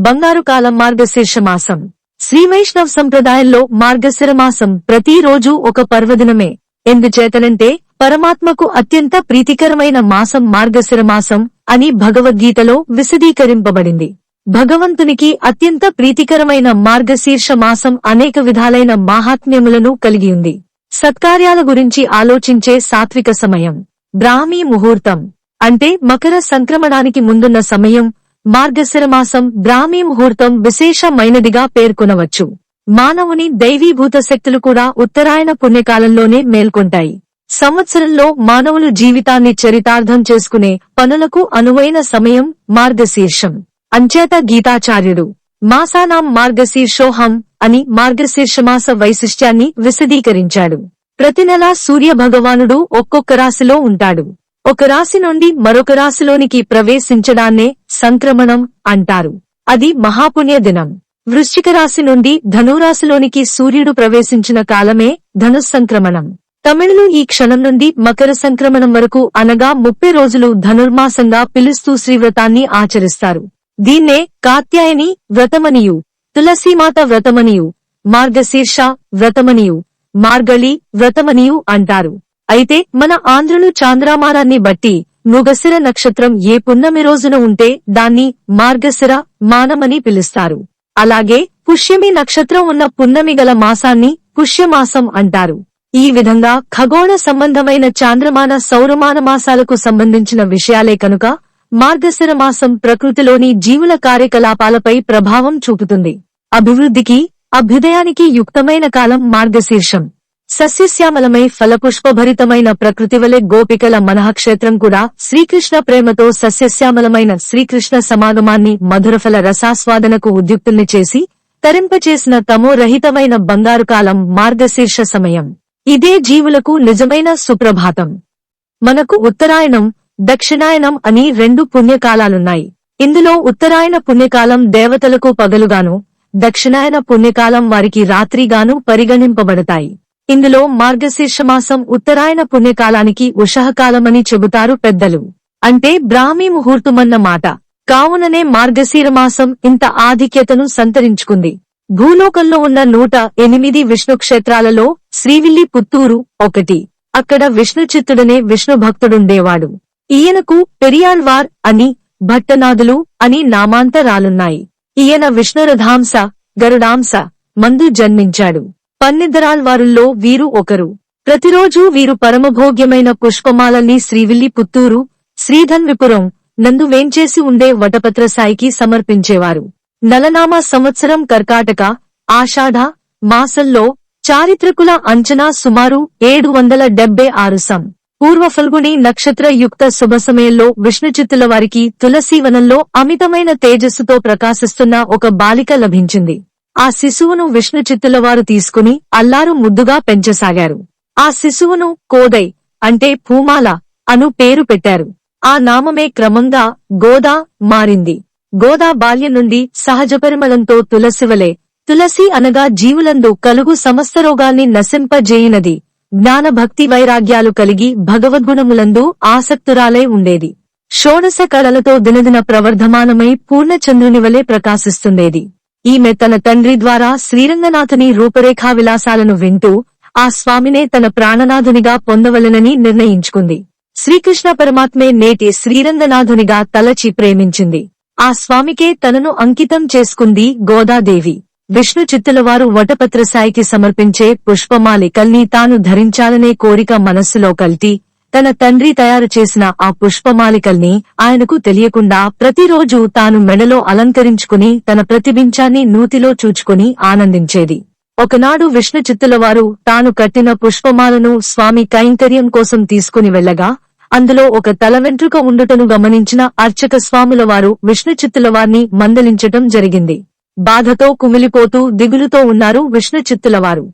బంగారు కాలం మార్గశీర్ష మాసం. శ్రీ వైష్ణవ్ సంప్రదాయంలో మార్గశిర మాసం ప్రతిరోజు ఒక పర్వదినమే. ఎందుచేతనంటే పరమాత్మకు అత్యంత ప్రీతికరమైన మాసం మార్గశిర మాసం అని భగవద్గీతలో విశదీకరింపబడింది. భగవంతునికి అత్యంత ప్రీతికరమైన మార్గశీర్ష మాసం అనేక విధాలైన మాహాత్మ్యములను కలిగి ఉంది. సత్కార్యాల గురించి ఆలోచించే సాత్విక సమయం. బ్రాహ్మీ ముహూర్తం. అంటే మకర సంక్రమణానికి ముందున్న సమయం మార్గశిరమాసం బ్రాహ్మీ ముహూర్తం విశేషమైనదిగా పేర్కొనవచ్చు. మానవుని దైవీభూత శక్తులు కూడా ఉత్తరాయణ పుణ్యకాలంలోనే మేల్కొంటాయి. సంవత్సరంలో మానవులు జీవితాన్ని చరితార్థం చేసుకునే పనులకు అనువైన సమయం మార్గశీర్షం. అంచేత గీతాచార్యుడు మాసానాం మార్గశీర్షోహం అని మార్గశీర్షమాస వైశిష్ట్యాన్ని విశదీకరించాడు. ప్రతి నెలా సూర్య భగవానుడు ఒక్కొక్క రాశిలో ఉంటాడు. ఒక రాశి నుండి మరొక రాశిలోనికి ప్రవేశించడాన్నే సంక్రమణం అంటారు. అది మహాపుణ్య దినం. వృశ్చిక రాశి నుండి ధనురాశిలోనికి సూర్యుడు ప్రవేశించిన కాలమే ధనుస్సంక్రమణం తమిళులు ఈ క్షణం నుండి మకర సంక్రమణం వరకు అనగా ముప్పై రోజులు ధనుర్మాసంగా పిలుస్తూ శ్రీవ్రతాన్ని ఆచరిస్తారు. దీన్నే కాత్యాయని వ్రతమనియు తులసీమాత వ్రతమనియు మార్గశీర్ష వ్రతమనియు మార్గళి వ్రతమనియు అంటారు. అయితే మన ఆంధ్రులు చాంద్రామానాన్ని బట్టి మృగశిర నక్షత్రం ఏ పున్నమి రోజున ఉంటే దాన్ని మార్గశిర మానమని పిలుస్తారు. అలాగే పుష్యమి నక్షత్రం ఉన్న పున్నమి గల మాసాన్ని పుష్యమాసం అంటారు. ఈ విధంగా ఖగోళ సంబంధమైన చాంద్రమాన సౌరమాన మాసాలకు సంబంధించిన విషయాలే కనుక మార్గశిర మాసం ప్రకృతిలోని జీవుల కార్యకలాపాలపై ప్రభావం చూపుతుంది. అభివృద్ధికి అభ్యుదయానికి యుక్తమైన కాలం మార్గశీర్షం. సస్యశ్యామలమై ఫలపుష్పభరితమైన ప్రకృతి వలె గోపికల మనఃక్షేత్రం కూడా శ్రీకృష్ణ ప్రేమతో సస్యశ్యామలమైన శ్రీకృష్ణ సమాగమాన్ని మధురఫల రసాస్వాదనకు ఉద్యుక్తుల్ని చేసి తరింపచేసిన తమో రహితమైన బంగారు కాలం మార్గశీర్ష సమయం. ఇదే జీవులకు నిజమైన సుప్రభాతం. మనకు ఉత్తరాయణం దక్షిణాయనం అని రెండు పుణ్యకాలాలున్నాయి. ఇందులో ఉత్తరాయణ పుణ్యకాలం దేవతలకు పగలుగాను దక్షిణాయన పుణ్యకాలం వారికి రాత్రిగాను పరిగణింపబడతాయి. ఇందులో మార్గశీర్షమాసం ఉత్తరాయణ పుణ్యకాలానికి ఉషహకాలమని చెబుతారు పెద్దలు. అంటే బ్రాహ్మీ ముహూర్తమన్న మాట. కావుననే మార్గశీరమాసం ఇంత ఆధిక్యతను సంతరించుకుంది. భూలోకంలో ఉన్న నూట ఎనిమిది విష్ణు క్షేత్రాలలో శ్రీవిల్లి పుత్తూరు ఒకటి. అక్కడ విష్ణుచిత్తుడనే విష్ణు భక్తుడుండేవాడు. ఈయనకు పెరియాళ్వార్ అని భట్టనాథులు అని నామాంతరాలున్నాయి. ఈయన విష్ణురథాంస గరుడాంస మందు జన్మించాడు. పన్నిద్దరాళ్వారుల్లో వీరు ఒకరు. ప్రతిరోజు వీరు పరమభోగ్యమైన పుష్పమాలల్ని శ్రీవిల్లి పుత్తూరు శ్రీధన్విపురం నందు వేంచేసి ఉండే వటపత్ర సాయికి సమర్పించేవారు. నలనామ సంవత్సరం కర్కాటక ఆషాఢ మాసంలో చారిత్రకుల అంచనా సుమారు ఏడు వందల డెబ్బై ఆరు సం. పూర్వ ఫల్గుని నక్షత్ర యుక్త శుభ సమయంలో విష్ణుచిత్తుల వారికి తులసీవనంలో అమితమైన తేజస్సుతో ప్రకాశిస్తున్న ఒక బాలిక లభించింది. ఆ శిశువును విష్ణు చిత్తులవారు తీసుకుని అల్లారు ముద్దుగా పెంచసాగారు. ఆ శిశువును కోదై అంటే పూమాల అను పేరు పెట్టారు. ఆ నామమే క్రమంగా గోదా మారింది. గోదా బాల్యం నుండి సహజ పరిమళంతో తులసివలే తులసి అనగా జీవులందు కలుగు సమస్త రోగాల్ని నశింపజేయినది. జ్ఞాన భక్తి వైరాగ్యాలు కలిగి భగవద్గుణములందు ఆసక్తురాలై ఉండేది. షోడశ కళలతో దినదిన ప్రవర్ధమానమై పూర్ణచంద్రుని వలె ప్రకాశిస్తుండేది. ఈమె తన తండ్రి ద్వారా శ్రీరంగనాథుని రూపరేఖా విలాసాలను వింటూ ఆ స్వామినే తన ప్రాణనాథునిగా పొందవలనని నిర్ణయించుకుంది. శ్రీకృష్ణ పరమాత్మే నేటి శ్రీరంగనాథునిగా తలచి ప్రేమించింది. ఆ స్వామికే తనను అంకితం చేసుకుంది గోదాదేవి. విష్ణు చిత్తులవారు వటపత్రసాయికి సమర్పించే పుష్పమాలికల్ని తాను ధరించాలనే కోరిక మనస్సులో కల్తీ తన తండ్రి తయారు చేసిన ఆ పుష్పమాలికల్ని ఆయనకు తెలియకుండా ప్రతిరోజు తాను మెడలో అలంకరించుకుని తన ప్రతిబించాన్ని నూతిలో చూచుకుని ఆనందించేది. ఒకనాడు విష్ణు చిత్తులవారు తాను కట్టిన పుష్పమాలను స్వామి కైంకర్యం కోసం తీసుకుని వెళ్ళగా అందులో ఒక తల వెంట్రుక ఉండుటను గమనించిన అర్చక స్వాముల వారు విష్ణు చిత్తులవారిని మందలించటం జరిగింది. బాధతో కుమిలిపోతూ దిగులుతో ఉన్నారు విష్ణు చిత్తులవారు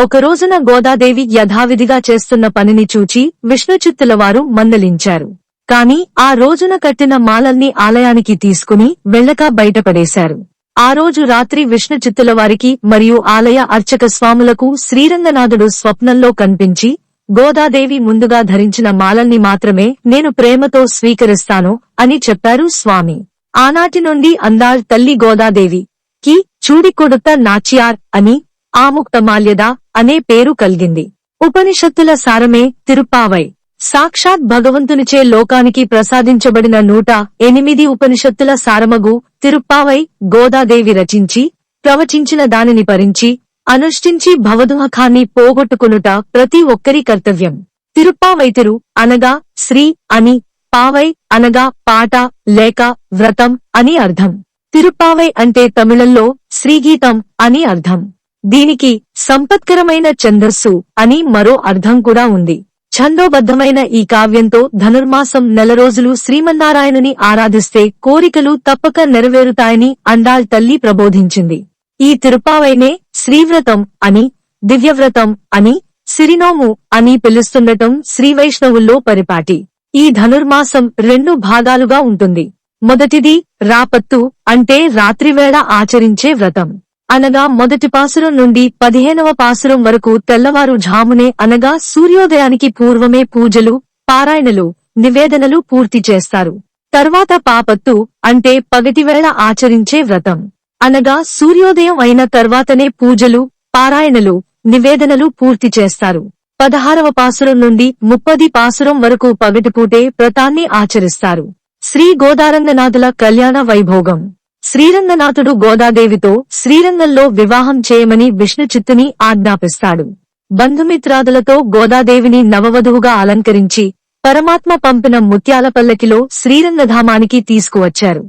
ఒక రోజున గోదాదేవి యథావిధిగా చేస్తున్న పనిని చూచి విష్ణుచిత్తుల వారు మందలించారు. కాని ఆ రోజున కట్టిన మాలల్ని ఆలయానికి తీసుకుని వెళ్ళక బయటపడేశారు. ఆ రోజు రాత్రి విష్ణుచిత్తుల వారికి మరియు ఆలయ అర్చక స్వాములకు శ్రీరంగనాథుడు స్వప్నంలో కనిపించి గోదాదేవి ముందుగా ధరించిన మాలల్ని మాత్రమే నేను ప్రేమతో స్వీకరిస్తాను అని చెప్పారు స్వామి. ఆనాటి నుండి అందాల్ తల్లి గోదాదేవి కి చూడి నాచియార్ నాచ్యార్ అని ఆముక్తమాల్యద అనే పేరు కలిగింది. ఉపనిషత్తుల సారమే తిరుపావై సాక్షాత్ భగవంతునిచే లోకానికి ప్రసాదించబడిన నూట ఎనిమిది ఉపనిషత్తుల సారమగు తిరుప్పావై గోదాదేవి రచించి ప్రవచించిన దానిని పరించి అనుష్ఠించి భవదుహకాన్ని పోగొట్టుకునుట ప్రతి ఒక్కరి కర్తవ్యం. తిరుప్పావైతిరు అనగా శ్రీ అని పావై అనగా పాట లేక వ్రతం అని అర్థం. తిరుప్పావై అంటే తమిళంలో శ్రీగీతం అని అర్థం. దీనికి సంపత్కరమైన ఛందస్సు అని మరో అర్థం కూడా ఉంది. ఛందోబద్ధమైన ఈ కావ్యంతో ధనుర్మాసం నెల రోజులు శ్రీమన్నారాయణుని ఆరాధిస్తే కోరికలు తప్పక నెరవేరుతాయని అండాల్ తల్లి ప్రబోధించింది. ఈ తిరుపావైనే శ్రీవ్రతం అని దివ్యవ్రతం అని సిరినోము అని పిలుస్తుండటం శ్రీవైష్ణవుల్లో పరిపాటి. ఈ ధనుర్మాసం రెండు భాగాలుగా ఉంటుంది. మొదటిది రాపత్తు అంటే రాత్రివేళ ఆచరించే వ్రతం. అనగా మొదటి పాసురం నుండి పదిహేనవ పాసురం వరకు తెల్లవారు ఝామునే అనగా సూర్యోదయానికి పూర్వమే పూజలు పారాయణలు నివేదనలు పూర్తి చేస్తారు. తర్వాత పాపత్తు అంటే పగటివేళ ఆచరించే వ్రతం. అనగా సూర్యోదయం అయిన తర్వాతనే పూజలు పారాయణలు నివేదనలు పూర్తి చేస్తారు. పదహారవ పాసురం నుండి ముప్పది పాసురం వరకు పగటిపూటే వ్రతాన్ని ఆచరిస్తారు. శ్రీ గోదారంగనాథుల కళ్యాణ వైభోగం. శ్రీరంగనాథుడు గోదాదేవితో శ్రీరంగంలో వివాహం చేయమని విష్ణు చిత్తుని ఆజ్ఞాపిస్తాడు. బంధుమిత్రాదులతో గోదాదేవిని నవవధువుగా అలంకరించి పరమాత్మ పంపిన ముత్యాల పల్లకిలో శ్రీరంగధామానికి తీసుకువచ్చారు.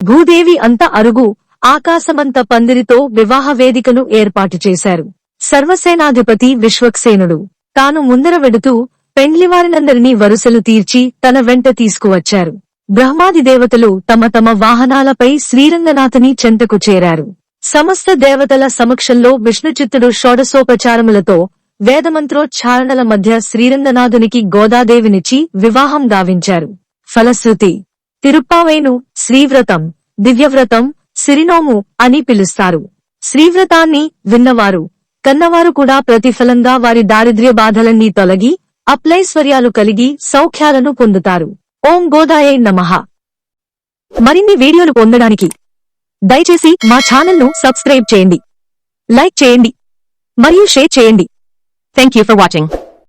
భూదేవి అంత అరుగు ఆకాశమంత పందిరితో వివాహ వేదికను ఏర్పాటు చేశారు. సర్వసేనాధిపతి విశ్వక్సేనుడు తాను ముందర వెడుతూ పెండ్లివారినందరినీ వరుసలు తీర్చి తన వెంట తీసుకువచ్చారు. బ్రహ్మాది దేవతలు తమ తమ వాహనాలపై శ్రీరంగనాథుని చెంతకు చేరారు. సమస్త దేవతల సమక్షంలో విష్ణుచిత్తుడు షోడశోపచారములతో వేదమంత్రోచ్చారణల మధ్య శ్రీరంగనాథునికి గోదాదేవినిచ్చి వివాహం గావించారు. ఫలశ్రుతి తిరుప్పావైను శ్రీవ్రతం దివ్యవ్రతం సిరినోము అని పిలుస్తారు. శ్రీవ్రతాన్ని విన్నవారు కన్నవారు కూడా ప్రతిఫలంగా వారి దారిద్ర్య బాధలన్నీ తొలగి అప్లైశ్వర్యాలు కలిగి సౌఖ్యాలను పొందుతారు. ఓం గోదాయ నమః. మరిన్ని వీడియోలు పొందడానికి దయచేసి మా ఛానల్ను సబ్స్క్రైబ్ చేయండి. లైక్ చేయండి. మరియు షేర్ చేయండి. Thank you for watching